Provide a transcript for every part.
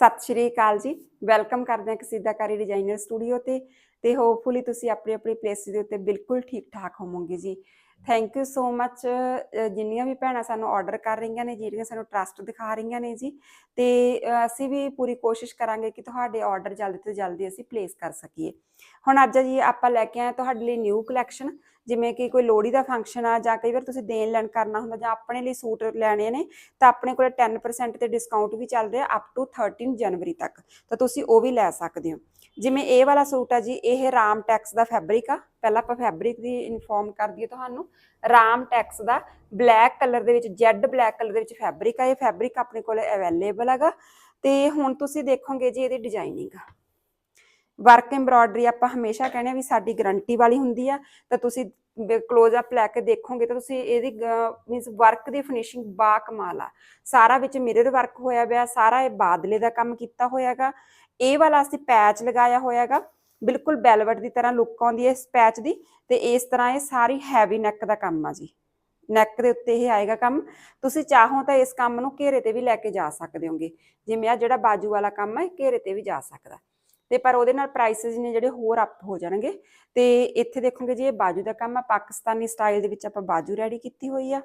ਸਤਿ ਸ਼੍ਰੀ ਅਕਾਲ ਜੀ। ਵੈਲਕਮ ਕਰਦੇ ਹਾਂ ਕਸੀਦਾਕਾਰੀ ਡਿਜ਼ਾਈਨਰ ਸਟੂਡੀਓ ਤੇ ਤੇ ਹੋਪਫੁਲੀ ਤੁਸੀਂ ਆਪਣੀ ਆਪਣੀ ਪਲੇਸ ਦੇ ਉੱਤੇ ਬਿਲਕੁਲ ਠੀਕ ਠਾਕ ਹੋਵੋਗੇ ਜੀ। ਥੈਂਕ ਯੂ ਸੋ ਮੱਚ ਜਿੰਨੀਆਂ ਵੀ ਭੈਣਾਂ ਸਾਨੂੰ ਆਰਡਰ ਕਰ ਰਹੀਆਂ ਨੇ, ਜਿਹੜੀਆਂ ਸਾਨੂੰ ਟਰਸਟ ਦਿਖਾ ਰਹੀਆਂ ਨੇ ਜੀ। ਤੇ ਅਸੀਂ ਵੀ ਪੂਰੀ ਕੋਸ਼ਿਸ਼ ਕਰਾਂਗੇ ਕਿ ਤੁਹਾਡੇ ਆਰਡਰ ਜਲਦੀ ਤੋਂ ਜਲਦੀ ਅਸੀਂ ਪਲੇਸ ਕਰ ਸਕੀਏ। ਹੁਣ ਅੱਜ ਜੀ ਆਪਾਂ ਲੈ ਕੇ ਆਏ ਤੁਹਾਡੇ ਲਈ ਨਿਊ ਕਲੈਕਸ਼ਨ ਜਿਵੇਂ ਕਿ ਕੋਈ ਲੋਹੜੀ ਦਾ ਫੰਕਸ਼ਨ ਆ ਜਾਂ ਕਈ ਵਾਰ ਤੁਸੀਂ ਦੇਣ ਲੈਣ ਕਰਨਾ ਹੁੰਦਾ ਜਾਂ ਆਪਣੇ ਲਈ ਸੂਟ ਲੈਣੇ ਨੇ, ਤਾਂ ਆਪਣੇ ਕੋਲ 10% ਤੇ ਡਿਸਕਾਊਂਟ ਵੀ ਚੱਲ ਰਿਹਾ ਅਪ ਟੂ 13 ਜਨਵਰੀ ਤੱਕ, ਤਾਂ ਤੁਸੀਂ ਉਹ ਵੀ ਲੈ ਸਕਦੇ ਹੋ। ਜਿਵੇਂ ਇਹ ਵਾਲਾ ਸੂਟ ਆ ਜੀ, ਇਹ ਰਾਮ ਟੈਕਸ ਦਾ ਫੈਬਰਿਕ ਆ, ਪਹਿਲਾਂ ਆਪਾਂ ਫੈਬਰਿਕ ਦੀ ਇਨਫੋਰਮ ਕਰ ਦਈਏ ਤੁਹਾਨੂੰ। ਰਾਮ ਟੈਕਸ ਦਾ ਬਲੈਕ ਕਲਰ ਦੇ ਵਿੱਚ ਜੈਡ ਬਲੈਕ ਕਲਰ ਦੇ ਵਿੱਚ ਫੈਬਰਿਕ ਆ, ਇਹ ਫੈਬਰਿਕ ਆਪਣੇ ਕੋਲ ਅਵੇਲੇਬਲ ਹੈਗਾ। ਤੇ ਹੁਣ ਤੁਸੀਂ ਦੇਖੋਗੇ ਜੀ ਇਹਦੀ ਡਿਜ਼ਾਈਨਿੰਗ ਵਰਕ ਐਮਬ੍ਰੋਇਡਰੀ ਆਪਾਂ ਹਮੇਸ਼ਾ ਕਹਿੰਦੇ ਆ ਵੀ ਸਾਡੀ ਗਾਰੰਟੀ ਵਾਲੀ ਹੁੰਦੀ ਆ, ਤਾਂ ਤੁਸੀਂ ਕਲੋਜ਼ ਅਪ ਲੈ ਕੇ ਦੇਖੋਗੇ ਤਾਂ ਤੁਸੀਂ ਇਹਦੀ ਮੀਨਸ ਵਰਕ ਦੀ ਫਿਨਿਸ਼ਿੰਗ ਬਾ ਕਮਾਲ ਆ। ਸਾਰਾ ਵਿੱਚ ਮਿਰਰ ਵਰਕ ਹੋਇਆ ਪਿਆ, ਸਾਰਾ ਇਹ ਬਾਦਲੇ ਦਾ ਕੰਮ ਕੀਤਾ ਹੋਇਆਗਾ। ਇਹ ਵਾਲਾ ਅਸੀਂ ਪੈਚ ਲਗਾਇਆ ਹੋਇਆਗਾ, ਬਿਲਕੁਲ ਬੈਲਵਟ ਦੀ ਤਰ੍ਹਾਂ ਲੁੱਕ ਆਉਂਦੀ ਹੈ ਇਸ ਪੈਚ ਦੀ, ਤੇ ਇਸ ਤਰ੍ਹਾਂ ਇਹ ਸਾਰੀ ਹੈਵੀ ਨੈਕ ਦਾ ਕੰਮ ਆ ਜੀ। ਨੈਕ ਦੇ ਉੱਤੇ ਇਹ ਆਏਗਾ ਕੰਮ, ਤੁਸੀਂ ਚਾਹੋ ਤਾਂ ਇਸ ਕੰਮ ਨੂੰ ਘੇਰੇ ਤੇ ਵੀ ਲੈ ਕੇ ਜਾ ਸਕਦੇ ਹੋਗੇ। ਜਿਵੇਂ ਆ ਜਿਹੜਾ ਬਾਜੂ ਵਾਲਾ ਕੰਮ ਹੈ, ਘੇਰੇ ਤੇ ਵੀ ਜਾ ਸਕਦਾ। ਤੇ ਪਰ ਉਹਦੇ ਨਾਲ ਪ੍ਰਾਈਸਸ ਨੇ ਜਿਹੜੇ ਹੋਰ ਅਪ ਹੋ ਜਾਣਗੇ। ਤੇ ਇੱਥੇ ਦੇਖੋਗੇ ਜੀ ਇਹ ਬਾਜੂ ਦਾ ਕੰਮ ਆ, ਪਾਕਿਸਤਾਨੀ ਸਟਾਈਲ ਦੇ ਵਿੱਚ ਆਪਾਂ ਬਾਜੂ ਰੈਡੀ ਕੀਤੀ ਹੋਈ ਆ।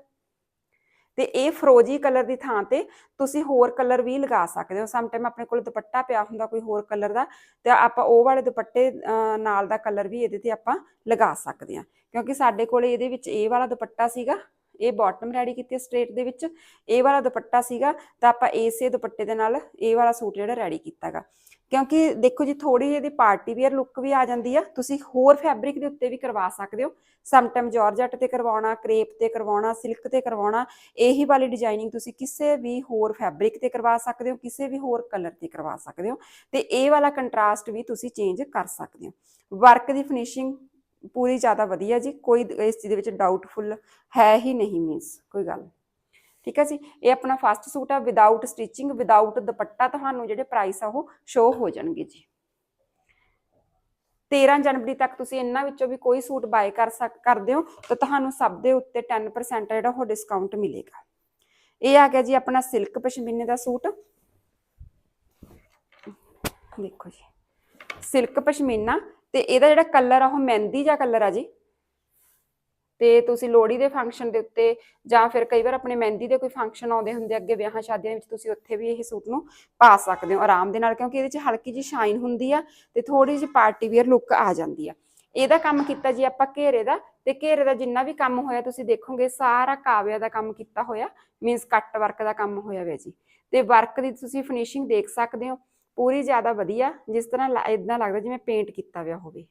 ਤੇ ਇਹ ਫਰੋਜੀ ਕਲਰ ਦੀ ਥਾਂ ਤੇ ਤੁਸੀਂ ਹੋਰ ਕਲਰ ਵੀ ਲਗਾ ਸਕਦੇ ਹੋ। ਸਮ ਟਾਈਮ ਆਪਣੇ ਕੋਲ ਦੁਪੱਟਾ ਪਿਆ ਹੁੰਦਾ ਕੋਈ ਹੋਰ ਕਲਰ ਦਾ, ਤੇ ਆਪਾਂ ਉਹ ਵਾਲੇ ਦੁਪੱਟੇ ਨਾਲ ਦਾ ਕਲਰ ਵੀ ਇਹਦੇ ਤੇ ਆਪਾਂ ਲਗਾ ਸਕਦੇ ਹਾਂ। ਕਿਉਂਕਿ ਸਾਡੇ ਕੋਲ ਇਹਦੇ ਵਿੱਚ ਇਹ ਵਾਲਾ ਦੁਪੱਟਾ ਸੀਗਾ, ਇਹ ਬਾਟਮ ਰੈਡੀ ਕੀਤੀ ਸਟ੍ਰੇਟ ਦੇ ਵਿੱਚ। ਇਹ ਵਾਲਾ ਦੁਪੱਟਾ ਸੀਗਾ, ਤਾਂ ਆਪਾਂ ਇਸੇ ਦੁਪੱਟੇ ਦੇ ਨਾਲ ਇਹ ਵਾਲਾ ਸੂਟ ਜਿਹੜਾ ਰੈਡੀ ਕੀਤਾਗਾ ਕਿਉਂਕਿ ਦੇਖੋ ਜੀ ਥੋੜੀ ਜਿਹੀ ਇਹਦੀ ਪਾਰਟੀ ਵੇਅਰ ਲੁੱਕ ਵੀ ਆ ਜਾਂਦੀ ਆ। ਤੁਸੀਂ ਹੋਰ ਫੈਬਰਿਕ ਦੇ ਉੱਤੇ ਵੀ ਕਰਵਾ ਸਕਦੇ ਹੋ। ਸਮ ਟਾਈਮ ਜਾਰਜਟ ਤੇ ਕਰਵਾਉਣਾ ਕ੍ਰੇਪ ਤੇ ਕਰਵਾਉਣਾ ਸਿਲਕ ਤੇ ਕਰਵਾਉਣਾ, ਇਹੀ ਵਾਲੀ ਡਿਜ਼ਾਈਨਿੰਗ ਤੁਸੀਂ ਕਿਸੇ ਵੀ ਹੋਰ ਫੈਬਰਿਕ ਤੇ ਕਰਵਾ ਸਕਦੇ ਹੋ, ਕਿਸੇ ਵੀ ਹੋਰ ਕਲਰ ਤੇ ਕਰਵਾ ਸਕਦੇ ਹੋ। ਤੇ ਇਹ ਵਾਲਾ ਕੰਟਰਾਸਟ ਵੀ ਤੁਸੀਂ ਚੇਂਜ ਕਰ ਸਕਦੇ ਹੋ। ਵਰਕ ਦੀ ਫਿਨਿਸ਼ਿੰਗ ਪੂਰੀ ਜ਼ਿਆਦਾ ਵਧੀਆ ਜੀ। ਕੋਈ ਇਸ ਚੀਜ਼ ਦੇ ਵਿੱਚ ਡਾਊਟਫੁਲ ਹੈ ਹੀ ਨਹੀਂ ਮੀਨਸ ਕੋਈ ਗੱਲ ਠੀਕ ਹੈ ਜੀ? ਇਹ ਆਪਣਾ ਫਸਟ ਸੂਟ ਆ ਵਿਦਆਊਟ ਸਟਿਚਿੰਗ ਵਿਦਆਊਟ ਦੁਪੱਟਾ ਤੁਹਾਨੂੰ ਜਿਹੜੇ ਪ੍ਰਾਈਸ ਆ ਉਹ ਸ਼ੋ ਹੋ ਜਾਣਗੇ ਜੀ। 13 ਜਨਵਰੀ ਤੱਕ ਤੁਸੀਂ ਇਹਨਾਂ ਵਿੱਚੋਂ ਵੀ ਕੋਈ ਸੂਟ ਬਾਏ ਕਰ ਸਕ, ਕਰਦੇ ਹੋ, ਤਾਂ ਤੁਹਾਨੂੰ ਸਭ ਦੇ ਉੱਤੇ 10% ਜਿਹੜਾ ਉਹ ਡਿਸਕਾਊਂਟ ਮਿਲੇਗਾ। ਇਹ ਆ ਗਿਆ ਜੀ ਆਪਣਾ ਸਿਲਕ ਪਸ਼ਮੀਨੇ ਦਾ ਸੂਟ। ਦੇਖੋ ਜੀ। ਸਿਲਕ ਪਸ਼ਮੀਨਾ, ਤੇ ਇਹਦਾ ਜਿਹੜਾ ਕਲਰ ਆ ਉਹ ਮਹਿੰਦੀ ਜਾਂ ਕਲਰ ਆ ਜੀ। ਤੇ ਤੁਸੀਂ ਲੋਹੜੀ ਦੇ ਫੰਕਸ਼ਨ ਦੇ ਉੱਤੇ ਜਾਂ ਫਿਰ ਕਈ ਵਾਰ ਆਪਣੇ ਮਹਿੰਦੀ ਦੇ ਕੋਈ ਫੰਕਸ਼ਨ ਆਉਂਦੇ ਹੁੰਦੇ ਅੱਗੇ ਵਿਆਹਾਂ ਸ਼ਾਦੀਆਂ ਵਿੱਚ ਤੁਸੀਂ ਉੱਥੇ ਵੀ ਇਹ ਸੂਟ ਨੂੰ ਪਾ ਸਕਦੇ ਹੋ ਆਰਾਮ ਦੇ ਨਾਲ, ਕਿਉਂਕਿ ਇਹਦੇ 'ਚ ਹਲਕੀ ਜੀ ਸ਼ਾਈਨ ਹੁੰਦੀ ਆ ਤੇ ਥੋੜੀ ਜਿਹੀ ਪਾਰਟੀ ਵੇਅਰ ਲੁੱਕ ਆ ਜਾਂਦੀ ਆ। ਇਹਦਾ ਕੰਮ ਕੀਤਾ ਜੀ ਆਪਾਂ ਘੇਰੇ ਦਾ ਤੇ ਘੇਰੇ ਦਾ ਜਿੰਨਾ ਵੀ ਕੰਮ ਹੋਇਆ ਤੁਸੀਂ ਦੇਖੋਗੇ ਸਾਰਾ ਕਾਵਿਆ ਦਾ ਕੰਮ ਕੀਤਾ ਹੋਇਆ ਮੀਨਸ ਕੱਟ ਵਰਕ ਦਾ ਕੰਮ ਹੋਇਆ ਹੋਇਆ ਜੀ। ਤੇ ਵਰਕ ਦੀ ਤੁਸੀਂ ਫਿਨਿਸ਼ਿੰਗ ਦੇਖ ਸਕਦੇ ਹੋ, ਪੂਰੀ ਜ਼ਿਆਦਾ ਵਧੀਆ, ਜਿਸ ਤਰ੍ਹਾਂ ਇਦਾਂ ਲੱਗਦਾ ਜਿਵੇਂ ਪੇਂਟ ਕੀਤਾ ਹੋਇਆ ਹੋਵੇ।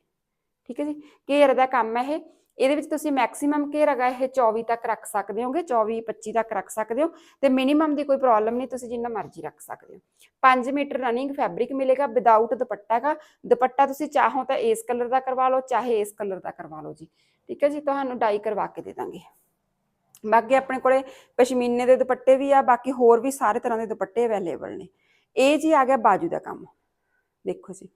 ਠੀਕ ਹੈ ਜੀ? ਘੇਰ ਦਾ ਕੰਮ ਹੈ ਇਹ। ਇਹਦੇ ਵਿੱਚ ਤੁਸੀਂ ਮੈਕਸਿਮਮ ਘੇਰ ਹੈਗਾ ਇਹ 24 ਤੱਕ ਰੱਖ ਸਕਦੇ ਹੋਗੇ 24 25 ਤੱਕ ਰੱਖ ਸਕਦੇ ਹੋ ਤੇ ਮਿਨੀਮਮ ਦੀ ਕੋਈ ਪ੍ਰੋਬਲਮ ਨਹੀਂ, ਤੁਸੀਂ ਜਿੰਨਾ ਮਰਜ਼ੀ ਰੱਖ ਸਕਦੇ ਹੋ। 5 ਮੀਟਰ ਰਨਿੰਗ ਫੈਬਰਿਕ ਮਿਲੇਗਾ ਵਿਦਆਊਟ ਦੁਪੱਟਾ ਦਾ ਦੁਪੱਟਾ ਤੁਸੀਂ ਚਾਹੋ ਤਾਂ ਇਸ ਕਲਰ ਦਾ ਕਰਵਾ ਲਓ, ਚਾਹੇ ਇਸ ਕਲਰ ਦਾ ਕਰਵਾ ਲਓ ਜੀ। ਠੀਕ ਹੈ ਜੀ, ਤੁਹਾਨੂੰ ਡਾਈ ਕਰਵਾ ਕੇ ਦੇ ਦਾਂਗੇ। ਬਾਕੀ ਆਪਣੇ ਕੋਲੇ ਪਸ਼ਮੀਨੇ ਦੇ ਦੁਪੱਟੇ ਵੀ ਆ, ਬਾਕੀ ਹੋਰ ਵੀ ਸਾਰੇ ਤਰ੍ਹਾਂ ਦੇ ਦੁਪੱਟੇ ਅਵੇਲੇਬਲ ਨੇ। ਇਹ ਜੀ ਆ ਗਿਆ ਬਾਜੂ ਦਾ ਕੰਮ। ਦੇਖੋ ਜੀ,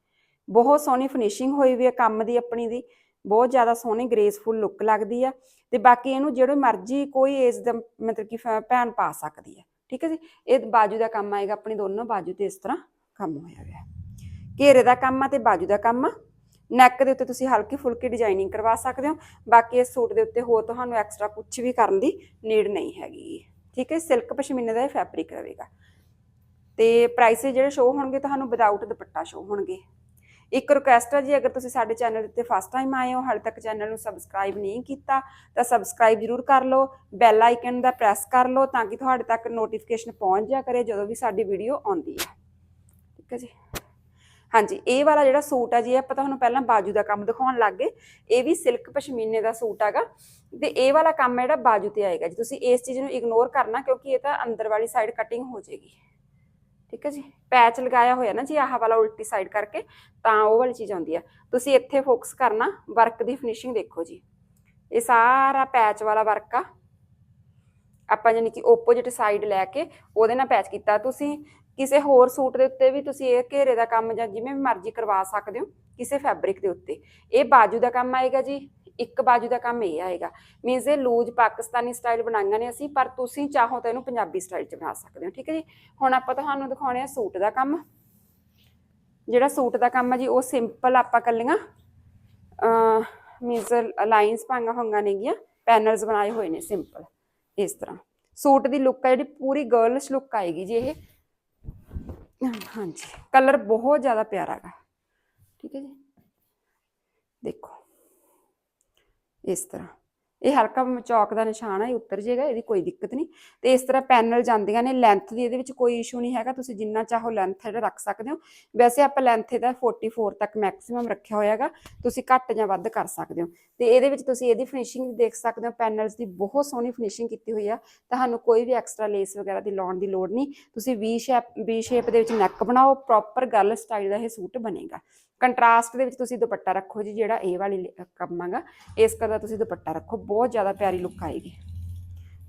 ਬਹੁਤ ਸੋਹਣੀ ਫਿਨਿਸ਼ਿੰਗ ਹੋਈ ਵੀ ਹੈ ਕੰਮ ਦੀ ਆਪਣੀ ਦੀ। ਬਹੁਤ ਜ਼ਿਆਦਾ ਸੋਹਣੀ ਗ੍ਰੇਸਫੁਲ ਲੁੱਕ ਲੱਗਦੀ ਆ ਤੇ ਬਾਕੀ ਇਹਨੂੰ ਜਿਹੜੇ ਮਰਜ਼ੀ ਕੋਈ ਏਜ ਦਾ ਮਤਲਬ ਕਿ ਭੈਣ ਪਾ ਸਕਦੀ ਹੈ ਠੀਕ ਹੈ ਜੀ? ਇਹ ਬਾਜੂ ਦਾ ਕੰਮ ਆਏਗਾ ਆਪਣੀ ਦੋਨੋਂ ਬਾਜੂ ਤੇ ਇਸ ਤਰ੍ਹਾਂ ਕੰਮ ਹੋਇਆ ਹੋਇਆ। ਘੇਰੇ ਦਾ ਕੰਮ ਆ ਤੇ ਬਾਜੂ ਦਾ ਕੰਮ ਆ। ਨੈਕ ਦੇ ਉੱਤੇ ਤੁਸੀਂ ਹਲਕੀ ਫੁਲਕੀ ਡਿਜ਼ਾਈਨਿੰਗ ਕਰਵਾ ਸਕਦੇ ਹੋ। ਬਾਕੀ ਇਸ ਸੂਟ ਦੇ ਉੱਤੇ ਹੋਰ ਤੁਹਾਨੂੰ ਐਕਸਟਰਾ ਕੁਝ ਵੀ ਕਰਨ ਦੀ ਨੀਡ ਨਹੀਂ ਹੈਗੀ। ਠੀਕ ਹੈ ਸਿਲਕ ਪਸ਼ਮੀਨੇ ਦਾ ਇਹ ਫੈਬਰਿਕ ਰਹੇਗਾ। ਤੇ ਪ੍ਰਾਈਸ ਜਿਹੜੇ ਸ਼ੋ ਹੋਣਗੇ, ਤੁਹਾਨੂੰ ਵਿਦਆਊਟ ਦੁਪੱਟਾ ਸ਼ੋ ਹੋਣਗੇ। ਇੱਕ ਰਿਕੁਐਸਟ ਹੈ ਜੀ, ਅਗਰ ਤੁਸੀਂ ਸਾਡੇ ਚੈਨਲ ਉੱਤੇ ਫਸਟ ਟਾਈਮ ਆਏ ਹੋ, ਹਾਲੇ ਤੱਕ ਚੈਨਲ ਨੂੰ ਸਬਸਕ੍ਰਾਈਬ ਨਹੀਂ ਕੀਤਾ, ਤਾਂ ਸਬਸਕ੍ਰਾਈਬ ਜ਼ਰੂਰ ਕਰ ਲਓ ਬੈਲ ਆਈਕਨ ਦਾ ਪ੍ਰੈਸ ਕਰ ਲਓ, ਤਾਂ ਕਿ ਤੁਹਾਡੇ ਤੱਕ ਨੋਟੀਫਿਕੇਸ਼ਨ ਪਹੁੰਚ ਜਾ ਕਰੇ ਜਦੋਂ ਵੀ ਸਾਡੀ ਵੀਡੀਓ ਆਉਂਦੀ ਹੈ। ਠੀਕ ਹੈ ਜੀ? ਹਾਂਜੀ, ਇਹ ਵਾਲਾ ਜਿਹੜਾ ਸੂਟ ਆ ਜੀ ਆਪਾਂ ਤੁਹਾਨੂੰ ਪਹਿਲਾਂ ਬਾਜੂ ਦਾ ਕੰਮ ਦਿਖਾਉਣ ਲੱਗ ਗਏ। ਇਹ ਵੀ ਸਿਲਕ ਪਸ਼ਮੀਨੇ ਦਾ ਸੂਟ ਹੈਗਾ। ਤੇ ਇਹ ਵਾਲਾ ਕੰਮ ਹੈ ਜਿਹੜਾ ਬਾਜੂ ਤੇ ਆਏਗਾ ਜੀ। ਤੁਸੀਂ ਇਸ ਚੀਜ਼ ਨੂੰ ਇਗਨੋਰ ਕਰਨਾ, ਕਿਉਂਕਿ ਇਹ ਤਾਂ ਅੰਦਰ ਵਾਲੀ ਸਾਈਡ ਕਟਿੰਗ ਹੋ ਜਾਏਗੀ। ਠੀਕ ਹੈ ਜੀ? ਪੈਚ ਲਗਾਇਆ ਹੋਇਆ ਨਾ ਜੀ, ਆਹ ਵਾਲਾ ਉਲਟੀ ਸਾਈਡ ਕਰਕੇ, ਤਾਂ ਉਹ ਵਾਲੀ ਚੀਜ਼ ਆਉਂਦੀ ਆ। ਤੁਸੀਂ ਇੱਥੇ ਫੋਕਸ ਕਰਨਾ ਵਰਕ ਦੀ ਫਿਨਿਸ਼ਿੰਗ ਦੇਖੋ ਜੀ। ਇਹ ਸਾਰਾ ਪੈਚ ਵਾਲਾ ਵਰਕ ਆ। ਆਪਾਂ ਯਾਨੀ ਕਿ ਓਪੋਜਿਟ ਸਾਈਡ ਲੈ ਕੇ ਉਹਦੇ ਨਾਲ ਪੈਚ ਕੀਤਾ। ਤੁਸੀਂ ਕਿਸੇ ਹੋਰ ਸੂਟ ਦੇ ਉੱਤੇ ਵੀ ਤੁਸੀਂ ਇਹ ਘੇਰੇ ਦਾ ਕੰਮ ਜਾਂ ਜਿਵੇਂ ਵੀ ਮਰਜ਼ੀ ਕਰਵਾ ਸਕਦੇ ਹੋ, ਕਿਸੇ ਫੈਬਰਿਕ ਦੇ ਉੱਤੇ। ਇਹ ਬਾਜੂ ਦਾ ਕੰਮ ਆਏਗਾ ਜੀ। ਇੱਕ ਬਾਜੂ ਦਾ ਕੰਮ ਇਹ ਆਏਗਾ। ਮੀਨਸ ਇਹ ਲੂਜ ਪਾਕਿਸਤਾਨੀ ਸਟਾਈਲ ਬਣਾਈਆਂ ਨੇ ਅਸੀਂ, ਪਰ ਤੁਸੀਂ ਚਾਹੋ ਤਾਂ ਇਹਨੂੰ ਪੰਜਾਬੀ ਸਟਾਈਲ 'ਚ ਬਣਾ ਸਕਦੇ ਹੋ, ਠੀਕ ਹੈ ਜੀ? ਹੁਣ ਆਪਾਂ ਤੁਹਾਨੂੰ ਦਿਖਾਉਣੇ ਆ ਸੂਟ ਦਾ ਕੰਮ। ਜਿਹੜਾ ਸੂਟ ਦਾ ਕੰਮ ਹੈ ਜੀ, ਉਹ ਸਿੰਪਲ ਆਪਾਂ ਕੱਲੀਆਂ ਮੀਨਸ ਲਾਈਨਸ ਪਾਈਆਂ ਹੋਈਆਂ ਨੇਗੀਆਂ ਪੈਨਲਸ ਬਣਾਏ ਹੋਏ ਨੇ ਸਿੰਪਲ ਇਸ ਤਰ੍ਹਾਂ। ਸੂਟ ਦੀ ਲੁੱਕ ਹੈ ਜਿਹੜੀ, ਪੂਰੀ ਗਰਲਸ ਲੁੱਕ ਆਏਗੀ ਜੀ ਇਹ। ਹਾਂਜੀ ਕਲਰ ਬਹੁਤ ਜ਼ਿਆਦਾ ਪਿਆਰਾ ਹੈਗਾ, ਠੀਕ ਹੈ ਜੀ? ਦੇਖੋ। ਇਸ ਤਰ੍ਹਾਂ। ਇਹ ਹਲਕਾ ਚੌਕ ਦਾ ਨਿਸ਼ਾਨ ਹੈ ਇਹ ਉੱਤਰ ਜਾਏਗਾ ਇਹਦੀ ਕੋਈ ਦਿੱਕਤ ਨਹੀਂ। ਤੇ ਇਸ ਤਰ੍ਹਾਂ ਪੈਨਲ ਜਾਂਦੀਆਂ ਨੇ ਲੈਂਥ ਦੀ ਇਹਦੇ ਵਿੱਚ ਕੋਈ ਇਸ਼ੂ ਨਹੀਂ ਹੈਗਾ, ਤੁਸੀਂ ਜਿੰਨਾ ਚਾਹੋ ਲੈਂਥ ਜਿਹੜਾ ਰੱਖ ਸਕਦੇ ਹੋ। ਵੈਸੇ ਆਪਾਂ ਲੈਂਥ ਇਹਦਾ 44 ਤੱਕ ਮੈਕਸਿਮਮ ਰੱਖਿਆ ਹੋਇਆ ਹੈਗਾ, ਤੁਸੀਂ ਘੱਟ ਜਾਂ ਵੱਧ ਕਰ ਸਕਦੇ ਹੋ। ਤੇ ਇਹਦੇ ਵਿੱਚ ਤੁਸੀਂ ਇਹਦੀ ਫਿਨਿਸ਼ਿੰਗ ਵੀ ਦੇਖ ਸਕਦੇ ਹੋ, ਪੈਨਲਸ ਦੀ ਬਹੁਤ ਸੋਹਣੀ ਫਿਨਿਸ਼ਿੰਗ ਕੀਤੀ ਹੋਈ ਆ। ਤੁਹਾਨੂੰ ਕੋਈ ਵੀ ਐਕਸਟਰਾ ਲੇਸ ਵਗੈਰਾ ਦੀ ਲਾਉਣ ਦੀ ਲੋੜ ਨਹੀਂ। ਤੁਸੀਂ ਵੀ ਸ਼ੇਪ ਵੀ ਸ਼ੇਪ ਦੇ ਵਿੱਚ ਨੈਕ ਬਣਾਓ ਪ੍ਰੋਪਰ ਗਰਲ ਸਟਾਈਲ ਦਾ ਇਹ ਸੂਟ ਬਣੇਗਾ। ਕੰਟਰਾਸਟ ਦੇ ਵਿੱਚ ਤੁਸੀਂ ਦੁਪੱਟਾ ਰੱਖੋ ਜੀ, ਜਿਹੜਾ ਇਹ ਵਾਲੀ ਲ- ਇਸ ਕਰਦਾ ਤੁਸੀਂ ਦੁਪੱਟਾ ਰੱਖੋ, ਬਹੁਤ ਜ਼ਿਆਦਾ ਪਿਆਰੀ ਲੁੱਕ ਆਏਗੀ।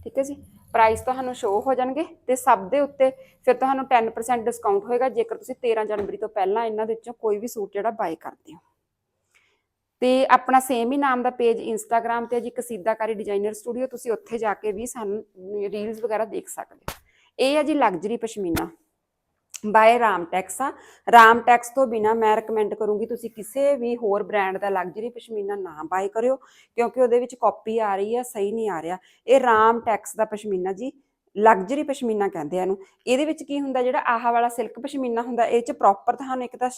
ਠੀਕ ਹੈ ਜੀ? ਪ੍ਰਾਈਸ ਤੁਹਾਨੂੰ ਸ਼ੋਅ ਹੋ ਜਾਣਗੇ ਤੇ ਸਭ ਦੇ ਉੱਤੇ ਫਿਰ ਤੁਹਾਨੂੰ 10% ਡਿਸਕਾਊਂਟ ਹੋਏਗਾ, ਜੇਕਰ ਤੁਸੀਂ 13 ਜਨਵਰੀ ਤੋਂ ਪਹਿਲਾਂ ਇਹਨਾਂ ਦੇ ਵਿੱਚੋਂ ਕੋਈ ਵੀ ਸੂਟ ਜਿਹੜਾ ਬਾਏ ਕਰਦੇ ਹੋ। ਤੇ ਆਪਣਾ ਸੇਮ ਹੀ ਨਾਮ ਦਾ ਪੇਜ ਇੰਸਟਾਗ੍ਰam ਤੇ ਹੈ ਜੀ ਕਸੀਦਾਕਾਰੀ ਡਿਜ਼ਾਈਨਰ ਸਟੂਡੀਓ ਤੁਸੀਂ ਉੱਥੇ ਜਾ ਕੇ ਵੀ ਸਾਨੂੰ ਰੀਲਸ ਵਗੈਰਾ ਦੇਖ ਸਕਦੇ ਹੋ। ਇਹ ਹੈ ਜੀ ਲਗਜ਼ਰੀ ਪਸ਼ਮੀਨਾ। ਬਾਏ ਰਾਮਟੈਕਸ ਆ। ਰਾਮਟੈਕਸ ਤੋਂ ਬਿਨਾ ਮੈਂ ਰეკਮੈਂਡ ਕਰੂੰਗੀ ਤੁਸੀਂ ਕਿਸੇ ਵੀ ਹੋਰ ਬ੍ਰਾਂਡ ਦਾ ਲਗਜ਼ਰੀ ਪਸ਼ਮੀਨਾ ਨਾ ਬਾਏ ਕਰਿਓ, ਕਿਉਂਕਿ ਉਹਦੇ ਵਿੱਚ ਕਾਪੀ ਆ ਰਹੀ ਆ, ਸਹੀ ਨਹੀਂ ਆ ਰਿਹਾ। ਇਹ ਰਾਮਟੈਕਸ ਦਾ ਪਸ਼ਮੀਨਾ ਜੀ ਲਗਜ਼ਰੀ ਪਸ਼ਮੀਨਾ ਕਹਿੰਦੇ ਆ ਇਹਨੂੰ। ਇਹਦੇ ਵਿੱਚ ਕੀ ਹੁੰਦਾ, ਜਿਹੜਾ ਆਹ ਵਾਲਾ ਸਿਲਕ ਪਸ਼ਮੀਨਾ ਹੁੰਦਾ, ਇਹ ਚ ਪ੍ਰੋਪਰ ਤੁਹਾਨੂੰ ਇੱਕ ਤਾਂ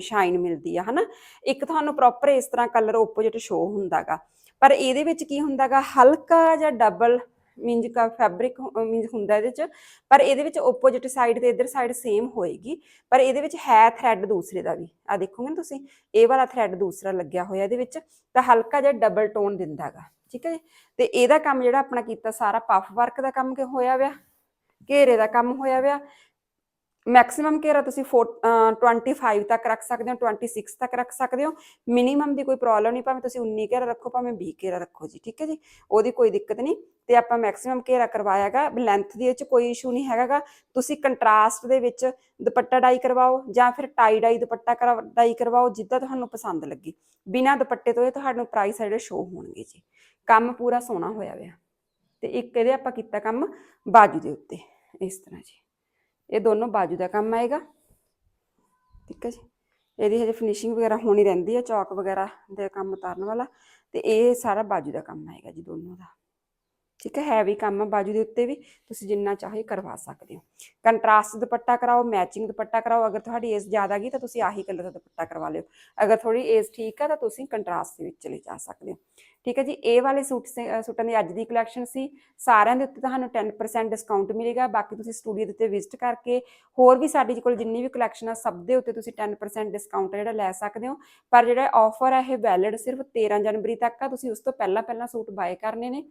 ਸ਼ਾਈਨ ਮਿਲਦੀ ਆ, ਹਨਾ? ਇੱਕ ਤੁਹਾਨੂੰ ਪ੍ਰੋਪਰ ਇਸ ਤਰ੍ਹਾਂ ਕਲਰ ਆਪੋਜੀਟ ਸ਼ੋ ਹੁੰਦਾਗਾ। ਪਰ ਇਹਦੇ ਵਿੱਚ ਕੀ ਹੁੰਦਾਗਾ, ਹਲਕਾ ਜਾਂ ਡਬਲ ਮੀਨਜ ਕਾ ਫੈਬਰਿਕ ਮੀਨਜ ਹੁੰਦਾ ਇਹਦੇ ਚ, ਪਰ ਇਹਦੇ ਵਿੱਚ ਆਪੋਜੀਟ ਸਾਈਡ ਤੇ ਇਧਰ ਸਾਈਡ ਸੇਮ ਹੋਏਗੀ, ਪਰ ਇਹਦੇ ਵਿੱਚ ਹੈ ਥ੍ਰੈਡ ਦੂਸਰੇ ਦਾ ਵੀ। ਆ ਦੇਖੋਗੇ ਨਾ ਤੁਸੀਂ, ਇਹ ਵਾਲਾ ਥ੍ਰੈਡ ਦੂਸਰਾ ਲੱਗਿਆ ਹੋਇਆ ਇਹਦੇ ਵਿੱਚ, ਤਾਂ ਹਲਕਾ ਜਿਹਾ ਡਬਲ ਟੋਨ ਦਿੰਦਾਗਾ ਠੀਕ ਹੈ ਜੀ? ਤੇ ਇਹਦਾ ਕੰਮ ਜਿਹੜਾ ਆਪਣਾ ਕੀਤਾ, ਸਾਰਾ ਪਫ ਵਰਕ ਦਾ ਕੰਮ ਕਿ ਹੋਇਆ ਵਿਆ? ਘੇਰੇ ਦਾ ਕੰਮ ਹੋਇਆ ਵਿਆ? ਮੈਕਸਿਮਮ ਘੇਰਾ ਤੁਸੀਂ 4 ਅਹ 25 ਤੱਕ ਰੱਖ ਸਕਦੇ ਹੋ 26 ਤੱਕ ਰੱਖ ਸਕਦੇ ਹੋ। ਮਿਨੀਮਮ ਦੀ ਕੋਈ ਪ੍ਰੋਬਲਮ ਨਹੀਂ, ਭਾਵੇਂ ਤੁਸੀਂ 19 ਘੇਰਾ ਰੱਖੋ, ਭਾਵੇਂ 20 ਘੇਰਾ ਰੱਖੋ ਜੀ, ਠੀਕ ਹੈ ਜੀ? ਉਹਦੀ ਕੋਈ ਦਿੱਕਤ ਨਹੀਂ। ਤੇ ਆਪਾਂ ਮੈਕਸਿਮਮ ਘੇਰਾ ਕਰਵਾਇਆਗਾ ਲੈਂਥ ਦੇ ਵਿੱਚ ਕੋਈ ਇਸ਼ੂ ਨਹੀਂ ਹੈਗਾਗਾ ਤੁਸੀਂ ਕੰਟਰਾਸਟ ਦੇ ਵਿੱਚ ਦੁਪੱਟਾ ਡਾਈ ਕਰਵਾਓ, ਜਾਂ ਫਿਰ ਟਾਈ ਡਾਈ ਦੁਪੱਟਾ ਕਰਵਾ- ਡਾਈ ਕਰਵਾਓ, ਜਿੱਦਾਂ ਤੁਹਾਨੂੰ ਪਸੰਦ ਲੱਗੇ। ਬਿਨਾਂ ਦੁਪੱਟੇ ਤੋਂ ਇਹ ਤੁਹਾਨੂੰ ਪ੍ਰਾਈਸ ਜਿਹੜੇ ਸ਼ੋ ਹੋਣਗੇ ਜੀ। ਕੰਮ ਪੂਰਾ ਸੋਹਣਾ ਹੋਇਆ ਹੋਇਆ। ਤੇ ਇੱਕ ਇਹਦੇ ਆਪਾਂ ਕੀਤਾ ਕੰਮ ਬਾਜੂ ਦੇ ਉੱਤੇ, ਇਸ ਤਰ੍ਹਾਂ ਜੀ। ਇਹ ਦੋਨੋਂ ਬਾਜੂ ਦਾ ਕੰਮ ਆਏਗਾ। ਠੀਕ ਹੈ ਜੀ। ਇਹਦੀ ਹਜੇ ਫਿਨਿਸ਼ਿੰਗ ਵਗੈਰਾ ਹੋਣੀ ਰਹਿੰਦੀ ਹੈ, ਚੌਕ ਵਗੈਰਾ ਦੇ ਕੰਮ ਉਤਾਰਨ ਵਾਲਾ। ਤੇ ਇਹ ਸਾਰਾ ਬਾਜੂ ਦਾ ਕੰਮ ਆਏਗਾ ਜੀ ਦੋਨੋਂ ਦਾ। ਠੀਕ ਹੈ ਹੈਵੀ ਕੰਮ ਆ ਬਾਜੂ ਦੇ ਉੱਤੇ ਵੀ, ਤੁਸੀਂ ਜਿੰਨਾ ਚਾਹੇ ਕਰਵਾ ਸਕਦੇ ਹੋ। ਕੰਟਰਾਸਟ ਦੁਪੱਟਾ ਕਰਾਓ ਮੈਚਿੰਗ ਦੁਪੱਟਾ ਕਰਾਓ, ਅਗਰ ਤੁਹਾਡੀ ਏਜ ਜ਼ਿਆਦਾ ਗਈ ਤਾਂ ਤੁਸੀਂ ਆਹੀ ਕਲਰ ਦਾ ਦੁਪੱਟਾ ਕਰਵਾ ਲਿਓ। ਅਗਰ ਥੋੜੀ ਏਜ ਠੀਕ ਆ ਤਾਂ ਤੁਸੀਂ ਕੰਟਰਾਸਟ ਦੇ ਵਿੱਚ ਚਲੇ ਜਾ ਸਕਦੇ ਹੋ। ਠੀਕ ਹੈ ਜੀ, ਇਹ ਵਾਲੇ ਸੂਟ ਸੇ- ਸੂਟਾਂ ਦੀ ਅੱਜ ਦੀ ਕਲੈਕਸ਼ਨ ਸੀ। ਸਾਰਿਆਂ ਦੇ ਉੱਤੇ ਤੁਹਾਨੂੰ 10% ਡਿਸਕਾਊਂਟ ਮਿਲੇਗਾ, ਬਾਕੀ ਤੁਸੀਂ ਸਟੂਡੀਓ ਦੇ ਉੱਤੇ ਵਿਜ਼ਿਟ ਕਰਕੇ, ਹੋਰ ਵੀ ਸਾਡੇ ਕੋਲ ਜਿੰਨੀ ਵੀ ਕਲੈਕਸ਼ਨ ਆ, ਸਭ ਦੇ ਉੱਤੇ ਤੁਸੀਂ 10% ਡਿਸਕਾਊਂਟ ਜਿਹੜਾ ਲੈ ਸਕਦੇ ਹੋ। ਪਰ ਜਿਹੜਾ ਆਫਰ ਹੈ ਇਹ ਵੈਲਿਡ ਸਿਰਫ 13 ਜਨਵਰੀ ਤੱਕ ਆ, ਤੁਸੀਂ ਉਸ ਤੋਂ ਪਹਿਲਾਂ ਪਹਿਲਾਂ ਸੂਟ ਬਾਏ ਕਰਨੇ ਨੇ।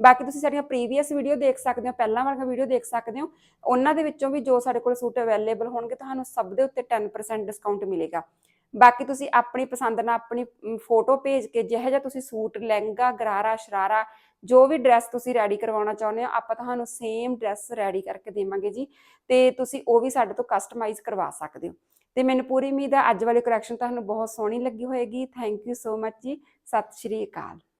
ਬਾਕੀ ਤੁਸੀਂ ਸਾਡੀਆਂ ਪ੍ਰੀਵੀਅਸ ਵੀਡੀਓ ਦੇਖ ਸਕਦੇ ਹੋ, ਪਹਿਲਾਂ ਵਾਲੀਆਂ ਵੀਡੀਓ ਦੇਖ ਸਕਦੇ ਹੋ। ਉਹਨਾਂ ਦੇ ਵਿੱਚੋਂ ਵੀ ਜੋ ਸਾਡੇ ਕੋਲ ਸੂਟ ਅਵੇਲੇਬਲ ਹੋਣਗੇ, ਤੁਹਾਨੂੰ ਸਭ ਦੇ ਉੱਤੇ 10% ਡਿਸਕਾਊਂਟ ਮਿਲੇਗਾ। ਬਾਕੀ ਤੁਸੀਂ ਆਪਣੀ ਪਸੰਦ ਨਾਲ ਆਪਣੀ ਫੋਟੋ ਭੇਜ ਕੇ ਜਿਹੋ ਜਿਹਾ ਤੁਸੀਂ ਸੂਟ ਲਹਿੰਗਾ, ਗਰਾਰਾ, ਸ਼ਰਾਰਾ, ਜੋ ਵੀ ਡਰੈਸ ਤੁਸੀਂ ਰੈਡੀ ਕਰਵਾਉਣਾ ਚਾਹੁੰਦੇ ਹੋ, ਆਪਾਂ ਤੁਹਾਨੂੰ ਸੇਮ ਡਰੈਸ ਰੈਡੀ ਕਰਕੇ ਦੇਵਾਂਗੇ ਜੀ। ਤੇ ਤੁਸੀਂ ਉਹ ਵੀ ਸਾਡੇ ਤੋਂ ਕਸਟਮਾਈਜ਼ ਕਰਵਾ ਸਕਦੇ ਹੋ। ਤੇ ਮੈਨੂੰ ਪੂਰੀ ਉਮੀਦ ਹੈ ਅੱਜ ਵਾਲੀ ਕਲੈਕਸ਼ਨ ਤੁਹਾਨੂੰ ਬਹੁਤ ਸੋਹਣੀ ਲੱਗੀ ਹੋਏਗੀ। ਥੈਂਕ ਯੂ ਸੋ ਮਚ ਜੀ। ਸਤਿ ਸ਼੍ਰੀ ਅਕਾਲ।